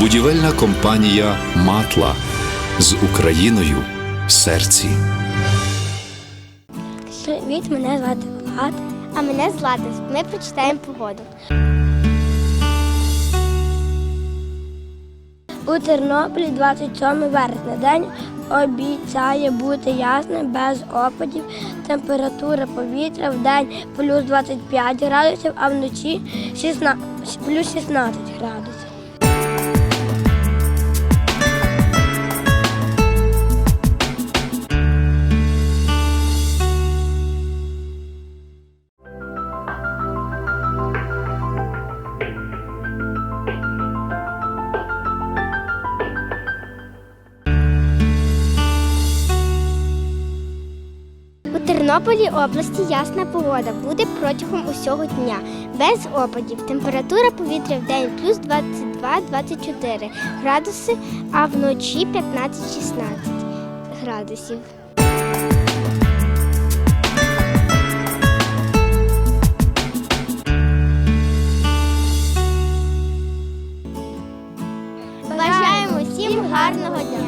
Будівельна компанія Матла з Україною в серці. Привіт, мене звати Влад. А мене Злата. Ми прочитаємо погоду. У Тернополі 27 вересня. День обіцяє бути ясним, без опадів. Температура повітря в день плюс 25 градусів, а вночі 16, плюс 16 градусів. Тернополі області ясна погода буде протягом усього дня. Без опадів. Температура повітря в день плюс 22-24 градуси, а вночі 15-16 градусів. Бажаємо всім гарного дня!